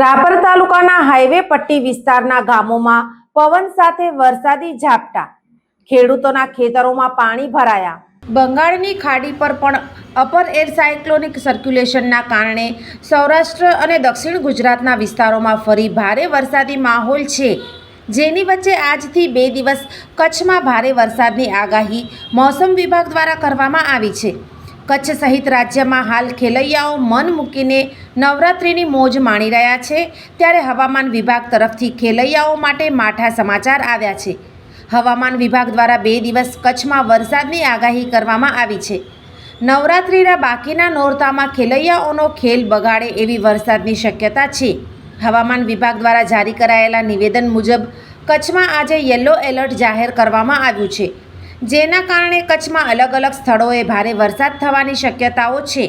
રાપર તાલુકાના હાઈવે પટ્ટી વિસ્તારના ગામોમાં પવન સાથે વરસાદી ઝાપટા. ખેડૂતોના ખેતરોમાં પાણી ભરાયા. બંગાળની ખાડી પર પણ અપર એર સાયક્લોનિક સર્ક્યુલેશનના કારણે સૌરાષ્ટ્ર અને દક્ષિણ ગુજરાતના વિસ્તારોમાં ફરી ભારે વરસાદી માહોલ છે. જેની વચ્ચે આજથી બે દિવસ કચ્છમાં ભારે વરસાદની આગાહી મોસમ વિભાગ દ્વારા કરવામાં આવી છે. કચ્છ સહિત રાજ્યમાં હાલ ખેલૈયાઓ મન મૂકીને નવરાત્રિની મોજ માણી રહ્યા છે. ત્યારે હવામાન વિભાગ તરફથી ખેલૈયાઓ માટે માઠા સમાચાર આવ્યા છે. હવામાન વિભાગ દ્વારા બે દિવસ કચ્છમાં વરસાદની આગાહી કરવામાં આવી છે. નવરાત્રિના બાકીના નોરતામાં ખેલૈયાઓનો ખેલ બગાડે એવી વરસાદની શક્યતા છે. હવામાન વિભાગ દ્વારા જારી કરાયેલા નિવેદન મુજબ, કચ્છમાં આજે યલો એલર્ટ જાહેર કરવામાં આવ્યું છે. જેના કારણે કચ્છમાં અલગ અલગ સ્થળોએ ભારે વરસાદ થવાની શક્યતાઓ છે.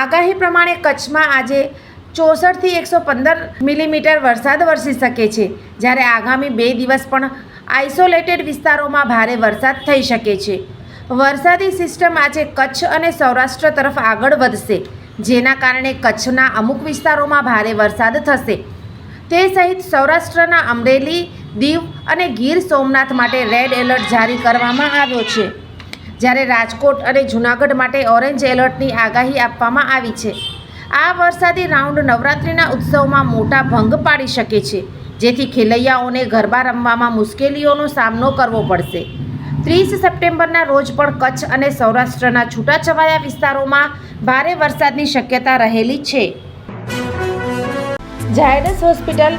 આગાહી પ્રમાણે કચ્છમાં આજે ચોસઠથી એકસો પંદર મિલીમીટર વરસાદ વરસી શકે છે, જ્યારે આગામી બે દિવસ પણ આઇસોલેટેડ વિસ્તારોમાં ભારે વરસાદ થઈ શકે છે. વરસાદી સિસ્ટમ આજે કચ્છ અને સૌરાષ્ટ્ર તરફ આગળ વધશે, જેના કારણે કચ્છના અમુક વિસ્તારોમાં ભારે વરસાદ થશે. તે સહિત સૌરાષ્ટ્રના અમરેલી દીવ અને ગીર સોમનાથ માટે રેડ એલર્ટ જારી કરવામાં આવ્યો છે. જ્યારે રાજકોટ અને જૂનાગઢ માટે ઓરેન્જ એલર્ટની આગાહી આપવામાં આવી છે. આ વરસાદી રાઉન્ડ નવરાત્રિના ઉત્સવમાં મોટા ભંગ પાડી શકે છે, જેથી ખેલૈયાઓને ગરબા રમવામાં મુશ્કેલીઓનો સામનો કરવો પડશે. ત્રીસ સપ્ટેમ્બરના રોજ પણ કચ્છ અને સૌરાષ્ટ્રના છૂટાછવાયા વિસ્તારોમાં ભારે વરસાદની શક્યતા રહેલી છે. ઝાયડસ હોસ્પિટલ